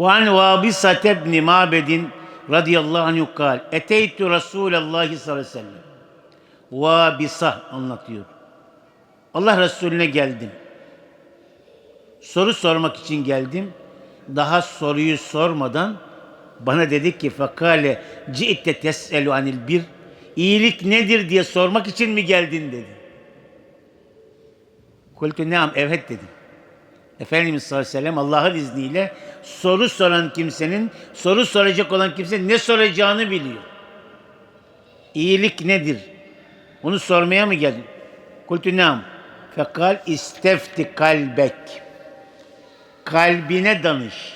وعن وابصة بن معبد رضي الله عنه قال أتيت رسول الله صلى الله عليه وسلم Vabisa anlatıyor. Allah Resulüne geldim. Soru sormak için geldim. Daha soruyu sormadan bana dedi ki fakale ci'te tes'elu anil bir iyilik nedir diye sormak için mi geldin dedi. Kultu neam evet dedim. Efendimiz sallallahu aleyhi ve sellem Allah'ın izniyle soru soran kimsenin, soru soracak olan kimse ne soracağını biliyor. İyilik nedir? Bunu sormaya mı geldin? Kultu nam. Fekal istefti kalbek. Kalbine danış.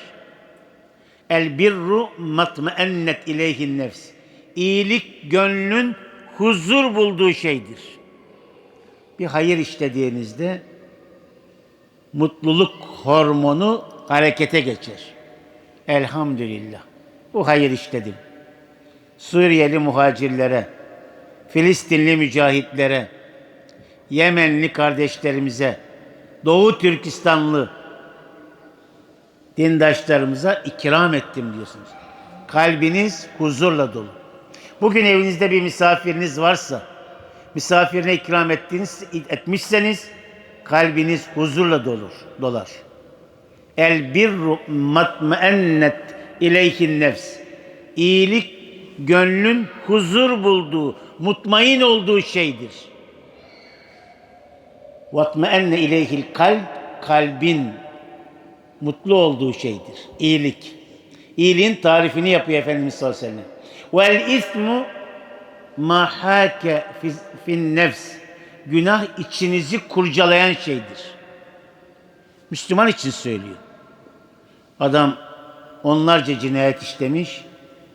El birru matmaennet ileyhin nefs. İyilik gönlün huzur bulduğu şeydir. Bir hayır işlediğinizde mutluluk hormonu harekete geçer. Elhamdülillah. Bu hayır işledim. Suriyeli muhacirlere, Filistinli mücahitlere, Yemenli kardeşlerimize, Doğu Türkistanlı dindaşlarımıza ikram ettim diyorsunuz. Kalbiniz huzurla dolu. Bugün evinizde bir misafiriniz varsa, misafirine ikram ettiğiniz, etmişseniz kalbiniz huzurla dolur, dolar. El birru matmaennet ileyhin nefs. İyilik gönlün huzur bulduğu, mutmain olduğu şeydir. Vatmaenne ileyhil kalp, kalbin mutlu olduğu şeydir. İyilik. İyiliğin tarifini yapıyor Efendimiz sallallahu aleyhi ve sellem. Vel ismu ma hake fin nefs. Günah içinizi kurcalayan şeydir. Müslüman için söylüyor. Adam onlarca cinayet işlemiş.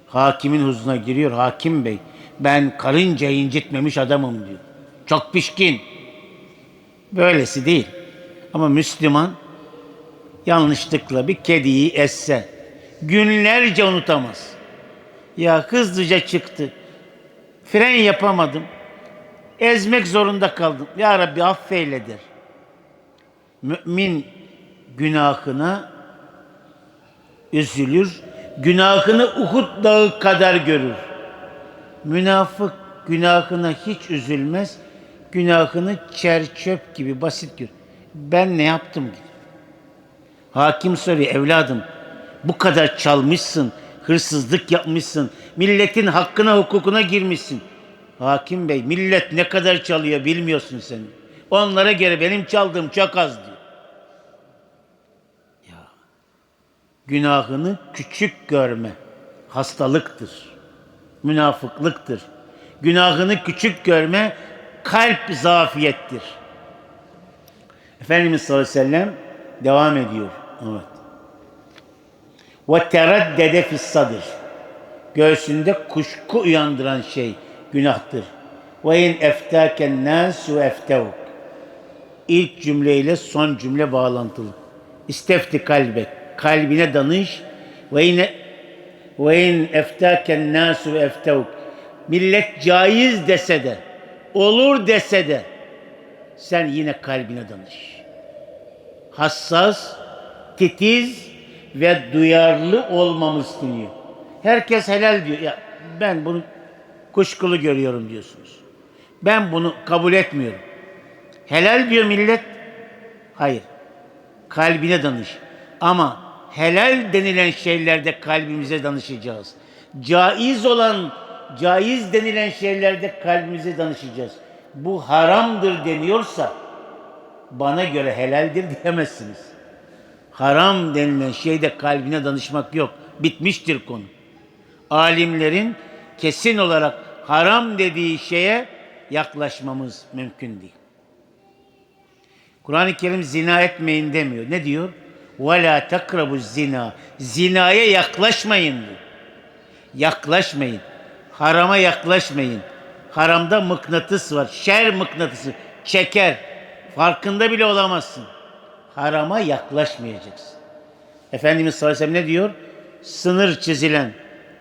Hakimin huzuruna giriyor. Hakim bey ben karınca incitmemiş adamım diyor. Çok pişkin. Böylesi değil. Ama Müslüman yanlışlıkla bir kediyi esse günlerce unutamaz. Ya hızlıca çıktı. Fren yapamadım. Ezmek zorunda kaldım. Ya Rabbi affeyle der. Mümin günahına üzülür. Günahını Uhud dağı kadar görür. Münafık günahına hiç üzülmez. Günahını çer çöp gibi basit gör. Ben ne yaptım ki? Hakim soruyor evladım bu kadar çalmışsın, hırsızlık yapmışsın, milletin hakkına hukukuna girmişsin. Hakim bey millet ne kadar çalıyor bilmiyorsun sen. Onlara göre benim çaldığım çok az diyor. Ya günahını küçük görme hastalıktır. Münafıklıktır. Günahını küçük görme kalp zafiyettir. Efendimiz sallallahu aleyhi ve sellem devam ediyor. Evet. Ve tereddede fis. Göğsünde kuşku uyandıran şey günahtır. Ve in eftâken nâsü eftevuk. İlk cümleyle son cümle bağlantılı. İstefti kalbek. Kalbine danış. Ve yine ve in eftâken nâsü eftevuk. Millet caiz dese de, olur dese de sen yine kalbine danış. Hassas, titiz ve duyarlı olmamız isteniyor. Herkes helal diyor. Ya ben bunu kuşkulu görüyorum diyorsunuz. Ben bunu kabul etmiyorum. Helal diyor millet. Hayır. Kalbine danış. Ama helal denilen şeylerde kalbimize danışacağız. Caiz olan, caiz denilen şeylerde kalbimize danışacağız. Bu haramdır deniyorsa bana göre helaldir diyemezsiniz. Haram denilen şeyde kalbine danışmak yok. Bitmiştir konu. Alimlerin kesin olarak haram dediği şeye yaklaşmamız mümkün değil. Kur'an-ı Kerim zina etmeyin demiyor. Ne diyor? Ve la zina. Zinaya yaklaşmayın diyor. Yaklaşmayın. Harama yaklaşmayın. Haramda mıknatıs var. Şer mıknatısı. Çeker. Farkında bile olamazsın. Harama yaklaşmayacaksın. Efendimiz sallallahu aleyhi ve sellem ne diyor? Sınır çizilen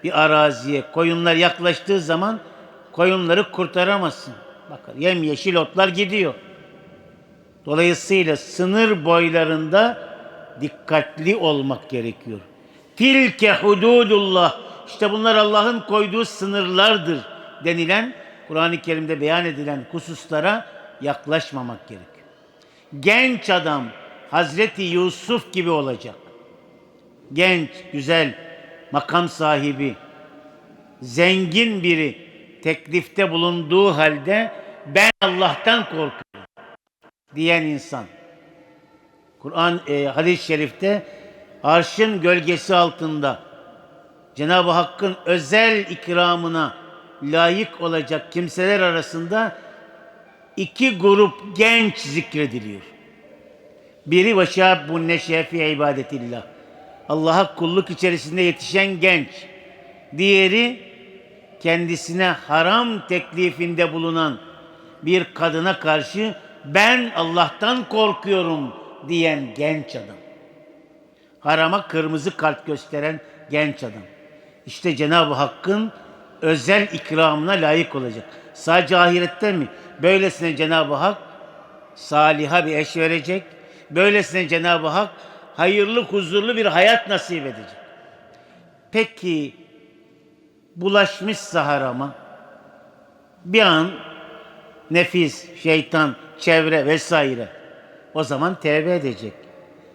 bir araziye koyunlar yaklaştığı zaman koyunları kurtaramazsın. Bakın yemyeşil otlar gidiyor. Dolayısıyla sınır boylarında dikkatli olmak gerekiyor. Tilke hududullah. İşte bunlar Allah'ın koyduğu sınırlardır denilen Kur'an-ı Kerim'de beyan edilen hususlara yaklaşmamak gerek. Genç adam Hazreti Yusuf gibi olacak. Genç, güzel, makam sahibi, zengin biri teklifte bulunduğu halde ben Allah'tan korkuyorum diyen insan. Kur'an e, hadis-i şerifte arşın gölgesi altında Cenab-ı Hakk'ın özel ikramına layık olacak kimseler arasında iki grup genç zikrediliyor. Biri ve şâbbun neşe fi ibadetillah. Allah'a kulluk içerisinde yetişen genç. Diğeri kendisine haram teklifinde bulunan bir kadına karşı ben Allah'tan korkuyorum diyen genç adam. Harama kırmızı kart gösteren genç adam. İşte Cenab-ı Hakk'ın özel ikramına layık olacak. Sadece ahirette mi? Böylesine Cenab-ı Hak saliha bir eş verecek. Böylesine Cenab-ı Hak hayırlı, huzurlu bir hayat nasip edecek. Peki bulaşmışsa harama bir an nefis, şeytan, çevre vesaire o zaman tevbe edecek.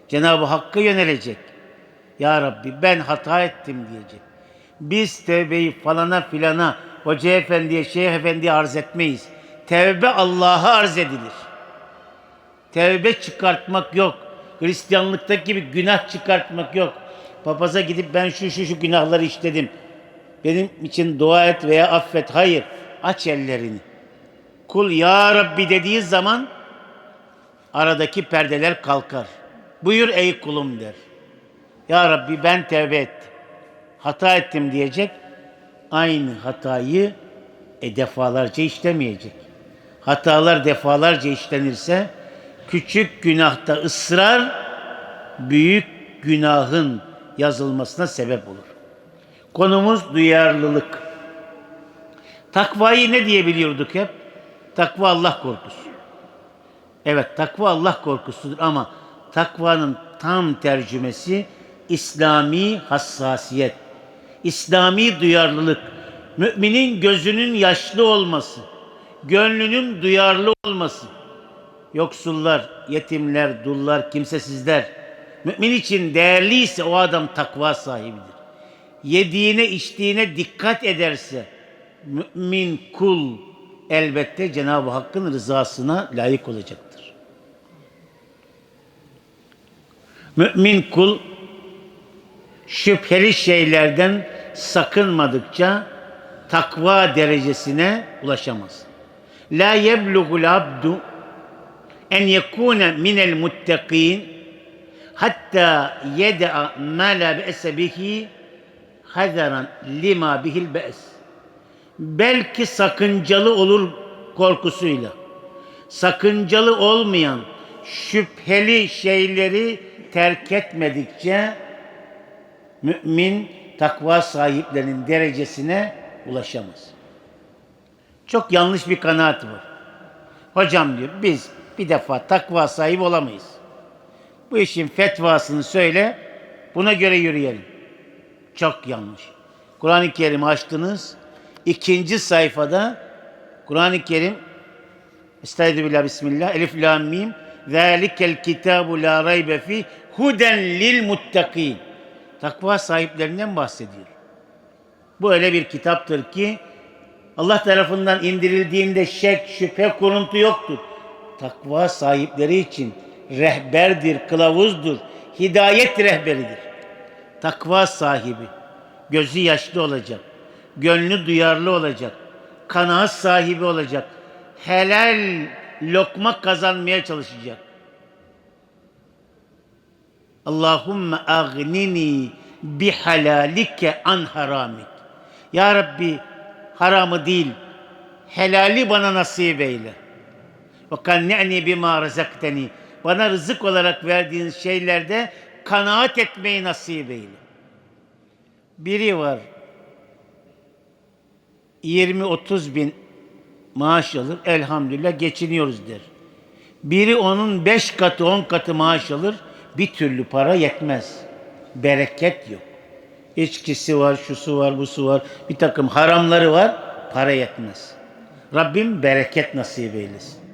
Cenab-ı Hakk'a yönelecek. Ya Rabbi ben hata ettim diyecek. Biz tevbeyi falana filana, hoca efendiye, şeyh efendiye arz etmeyiz. Tevbe Allah'a arz edilir. Tevbe çıkartmak yok. Hristiyanlıktaki gibi günah çıkartmak yok. Papaza gidip ben şu şu şu günahları işledim. Benim için dua et veya affet. Hayır. Aç ellerini. Kul ya Rabbi dediği zaman aradaki perdeler kalkar. Buyur ey kulum der. Ya Rabbi ben tevbe ettim. Hata ettim diyecek. Aynı hatayı e, defalarca işlemeyecek. Hatalar defalarca işlenirse küçük günahta ısrar büyük günahın yazılmasına sebep olur. Konumuz duyarlılık. Takvayı ne diyebiliyorduk hep? Takva Allah korkusu. Evet takva Allah korkusudur ama takvanın tam tercümesi İslami hassasiyet, İslami duyarlılık, müminin gözünün yaşlı olması, gönlünün duyarlı olması, yoksullar, yetimler, dullar, kimsesizler, mümin için değerliyse o adam takva sahibidir. Yediğine, içtiğine dikkat ederse, mümin kul elbette Cenab-ı Hakk'ın rızasına layık olacaktır. Mümin kul şüpheli şeylerden sakınmadıkça takva derecesine ulaşamaz. La yeblugul abdu en yekune minel muttakin hatta yed'a ma la be'se bihi hazaran lima bihil be's. Belki sakıncalı olur korkusuyla. Sakıncalı olmayan şüpheli şeyleri terk etmedikçe mümin takva sahiplerinin derecesine ulaşamaz. Çok yanlış bir kanaat var. Hocam diyor biz bir defa takva sahibi olamayız. Bu işin fetvasını söyle, buna göre yürüyelim. Çok yanlış. Kur'an-ı Kerim açtınız. ikinci sayfada Kur'an-ı Kerim Estaizu billah bismillah. Elif lam mim. Zalikel kitabu la raybe fi huden lil muttakin. Takva sahiplerinden bahsediyor. Bu öyle bir kitaptır ki Allah tarafından indirildiğinde şek, şüphe, kuruntu yoktur. Takva sahipleri için rehberdir, kılavuzdur, hidayet rehberidir. Takva sahibi, gözü yaşlı olacak, gönlü duyarlı olacak, kanaat sahibi olacak, helal lokma kazanmaya çalışacak. Allahümme agnini bi halalike an haramik. Ya Rabbi haramı değil, helali bana nasip eyle. Ve kanni'ni bima rezakteni. Bana rızık olarak verdiğin şeylerde kanaat etmeyi nasip eyle. Biri var, 20-30 bin maaş alır, elhamdülillah geçiniyoruz der. Biri onun beş katı, on katı maaş alır, bir türlü para yetmez. Bereket yok. İçkisi var, şusu var, busu var. Bir takım haramları var. Para yetmez. Rabbim bereket nasip eylesin.